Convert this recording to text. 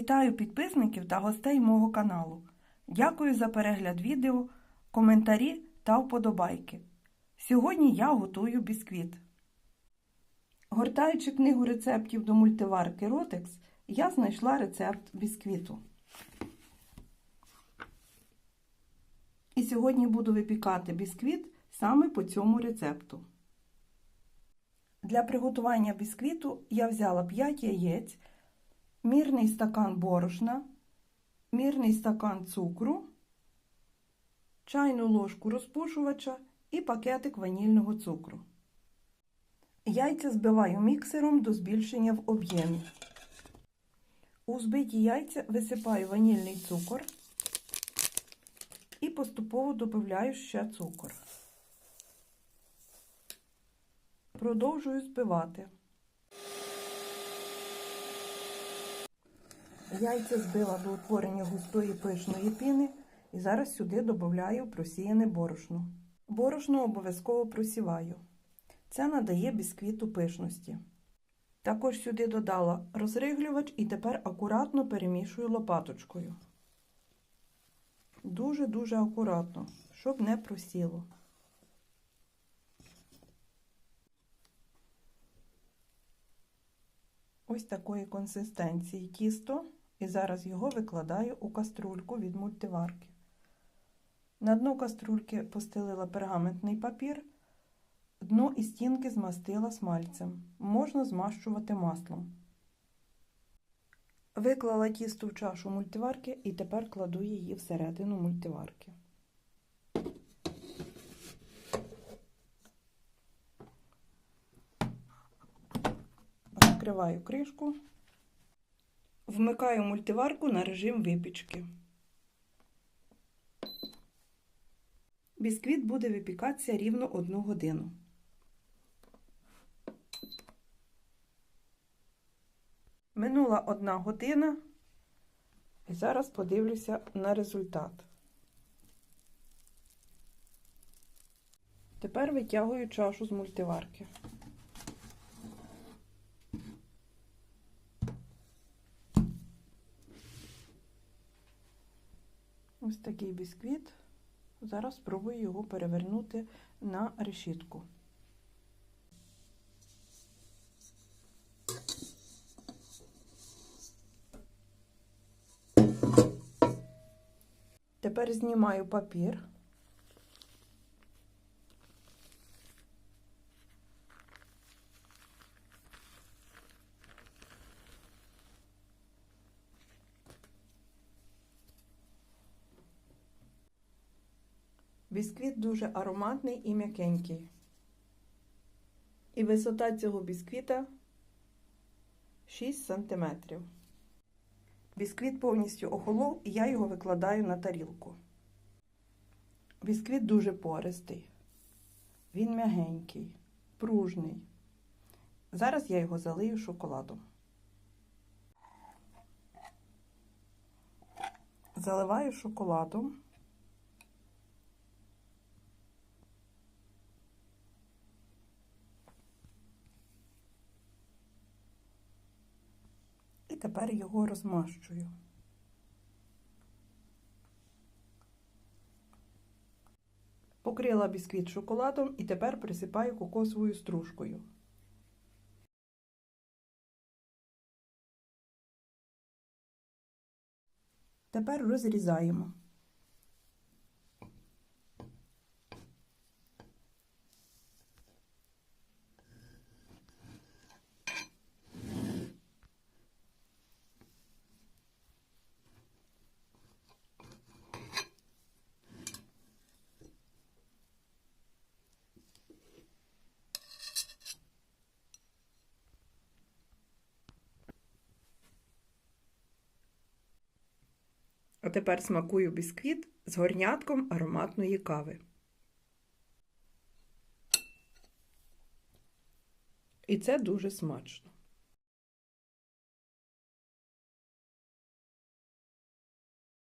Вітаю підписників та гостей мого каналу. Дякую за перегляд відео, коментарі та вподобайки. Сьогодні я готую бісквіт. Гортаючи книгу рецептів до мультиварки Rotex, я знайшла рецепт бісквіту. І сьогодні буду випікати бісквіт саме по цьому рецепту. Для приготування бісквіту я взяла 5 яєць, мірний стакан борошна, мірний стакан цукру, чайну ложку розпушувача і пакетик ванільного цукру. Яйця збиваю міксером до збільшення в об'ємі. У збиті яйця висипаю ванільний цукор і поступово додаю ще цукор. Продовжую збивати. Яйця збила до утворення густої пишної піни і зараз сюди додаю просіяне борошно. Борошно обов'язково просіваю. Це надає бісквіту пишності. Також сюди додала розриглювач і тепер акуратно перемішую лопаточкою. Дуже-дуже акуратно, щоб не просіло. Ось такої консистенції тісто, і зараз його викладаю у каструльку від мультиварки. На дно каструльки постелила пергаментний папір, дно і стінки змастила смальцем. Можна змащувати маслом. Виклала тісто в чашу мультиварки і тепер кладу її всередину мультиварки. Закриваю кришку, вмикаю мультиварку на режим випічки. Бісквіт буде випікатися рівно 1 годину. Минула одна година, і зараз подивлюся на результат. Тепер витягую чашу з мультиварки. Ось такий бісквіт. Зараз спробую його перевернути на решітку. Тепер знімаю папір. Бісквіт дуже ароматний і м'якенький. І висота цього бісквіта 6 см. Бісквіт повністю охолов, і я його викладаю на тарілку. Бісквіт дуже пористий. Він м'ягенький, пружний. Зараз я його залию шоколадом. Заливаю шоколадом. Тепер його розмащую. Покрила бісквіт шоколадом і тепер присипаю кокосовою стружкою. Тепер розрізаємо. А тепер смакую бісквіт з горнятком ароматної кави. І це дуже смачно.